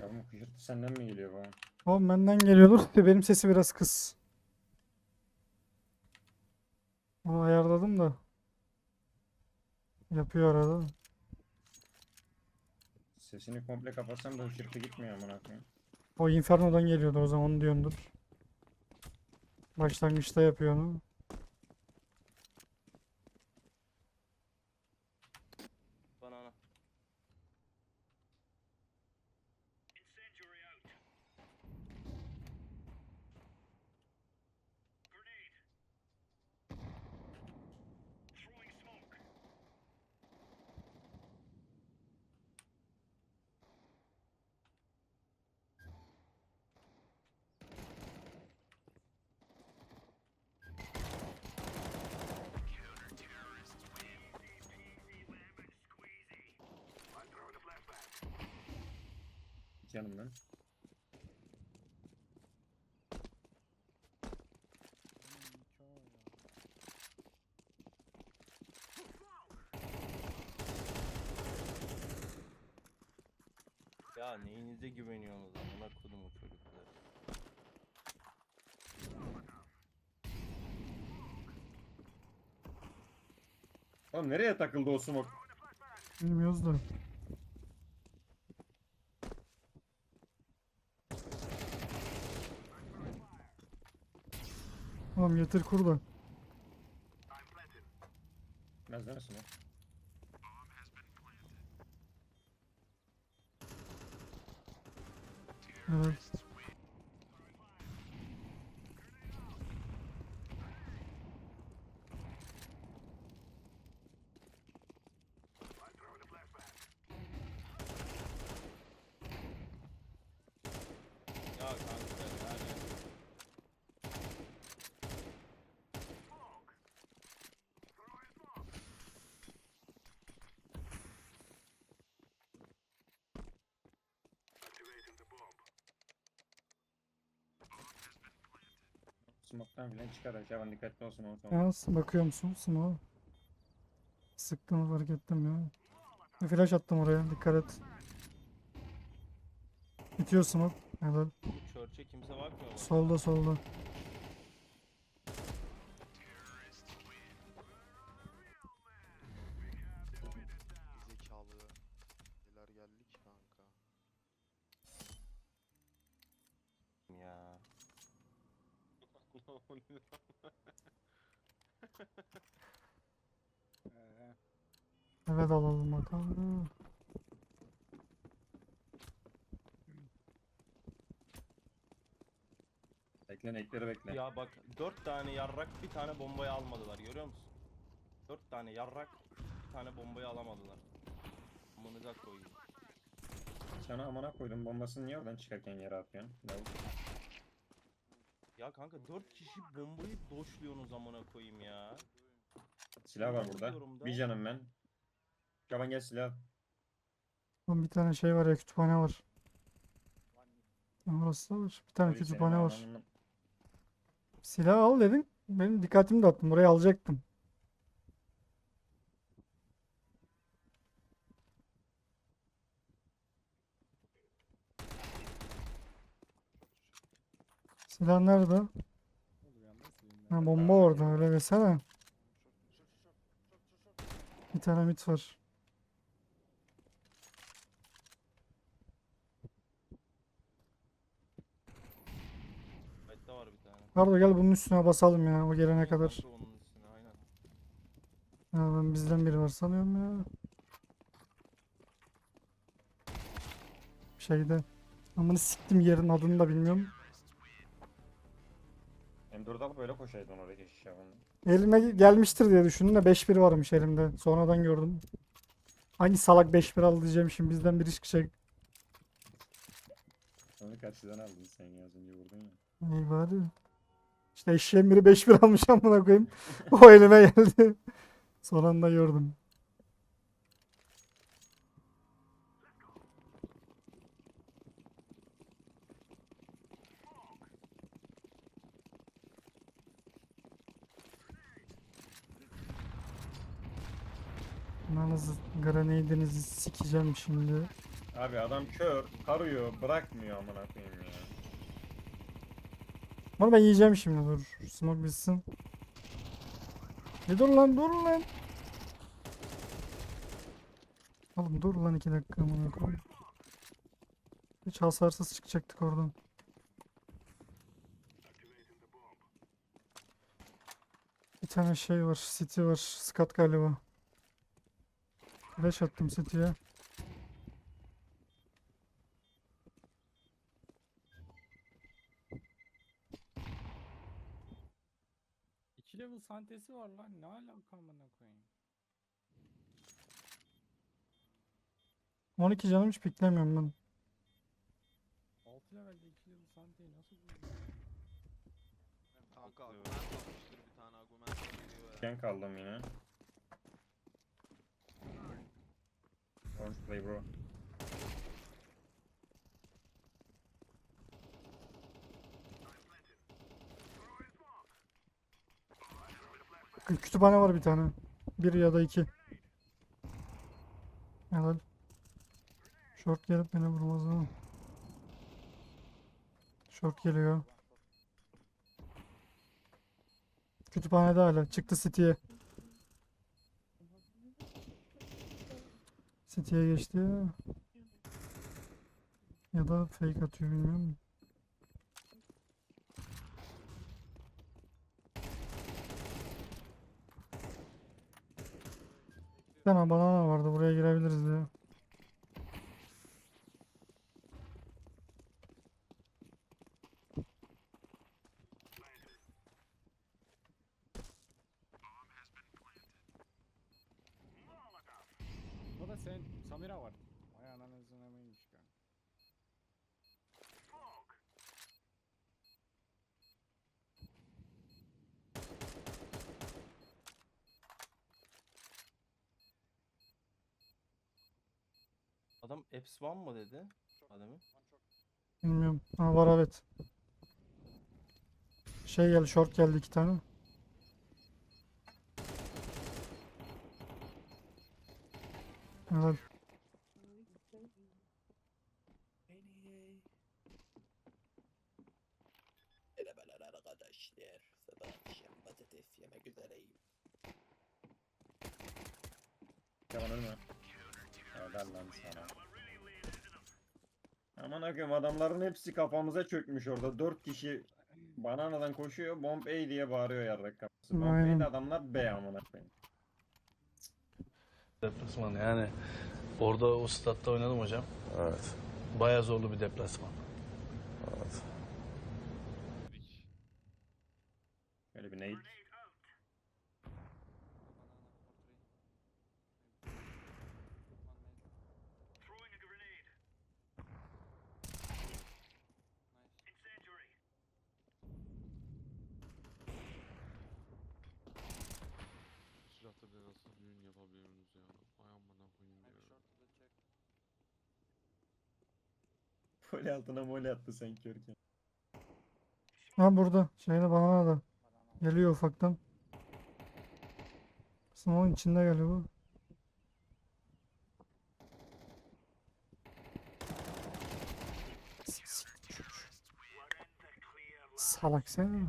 Ya bu hışırtı senden mi geliyor bu? Oğlum benden geliyordur. de Benim sesi biraz kıs. Onu ayarladım da. Yapıyor arada. Sesini komple kapatsam da hışırtı gitmiyor amına koyayım. O Inferno'dan geliyordu o zaman onu diyordur. Başlangıçta yapıyor onu. Canım ben. Ya neyinize güveniyorsunuz amına kodum o çocuklar. Oğlum nereye takıldı o smoke? Bilmiyoruz da. Oğlum getir kur da. Bilmez mi smoke? Evet. Ya kanka yani. Smoke'tan filan çıkar aşağıdan dikkatli olsun o zaman. Ya s- bakıyor musun Smoke'a? Sıktığımı fark ettim ya. Bir flash attım oraya dikkat et. Bitiyor Smoke. Helal. Church'e kimse bakmıyor? Solda solda. Evet alalım bakalım. Bekle ekleri bekle. ya bak dört tane yarrak bir tane bombayı almadılar görüyor musun? Dört tane yarrak bir tane bombayı alamadılar. Amınıza koyayım. Sana amına koydum bombasını niye oradan çıkarken yere atıyorsun? Lavuk. Ya kanka dört kişi bombayı doşluyorsunuz amına koyayım ya. Silah var burada. Bir canım ben. Kaban gel silah. Oğlum bir tane şey var ya kütüphane var. Orası da var. Bir tane senin kütüphane var. Silah al dedin. Benim dikkatimi dağıttın. Burayı alacaktım. Silah nerede? Ha, bomba orada öyle desene. Bir tane mit var. Hatta var bir tane. Arda gel bunun üstüne basalım ya o gelene kadar. Kanka onun üstüne aynen. Ya ben bizden biri var sanıyorum ya. Şeyde. Amını siktim yerin adını da bilmiyorum. M4 alıp öyle koşaydın oraya geçiş yapalım. Elime gelmiştir diye düşündüm de 5-1 varmış elimde. Sonradan gördüm. Hangi salak 5-1 aldı diyeceğim şimdi bizden biri çıkacak. Onu karşıdan aldın sen ya az önce vurdun ya. İyi bari. İşte eşeğin biri 5-1 almış amına koyayım. O elime geldi. Son anda gördüm. Ananızı, grenade'inizi sikeceğim şimdi. Abi adam kör, karıyor, bırakmıyor amına koyayım ya. Bunu ben yiyeceğim şimdi dur. Smoke bitsin. Bir dur lan dur lan. Oğlum dur lan iki dakika amına koyayım. Hiç hasarsız çıkacaktık oradan. Bir tane şey var, City var, Skat galiba. Flash attım City'ye. İki level santesi var lan. Ne alaka amına koyayım? 12 canım hiç piklemiyorum ben. 6 levelde 2 level santeyi nasıl buldun? Kanka Haklı. argument almıştır bir tane argument geliyor ya. Ben kaldım yine. Orange play bro. Kü- Kütüphane var bir tane. Bir ya da iki. Helal. Short gelip beni vurmaz ama. Short geliyor. Kütüphanede hala. Çıktı City'ye. City'ye geçti ya. Da fake atıyor bilmiyorum. Tane banana vardı buraya girebiliriz diye. Sen Samira var. Vay ananızın emeğiymiş kanka. Adam Eps One mı dedi? Adamı. Bilmiyorum. Ha var evet. Şey geldi short geldi iki tane. Evet. Merhabalar arkadaşlar. Sabah akşam patates yemek üzereyim. Yaman ölme. Helal lan sana. Aman akım adamların hepsi kafamıza çökmüş orada. Dört kişi bananadan koşuyor. Bomb A diye bağırıyor yarrak kafası. Bomb. A'de adamlar B amına koyayım. Deplasman yani orada o statta oynadım hocam. Evet. Bayağı zorlu bir deplasman. Evet. Böyle bir nade. Silahta bile nasıl düğün yapabiliyorsunuz ya? Ay amına koyayım ya. Böyle altına mole attı sen körken. Ha burada. Şeyde banana da. Geliyor ufaktan. Smoke'un içinde geliyor bu. Salak sen.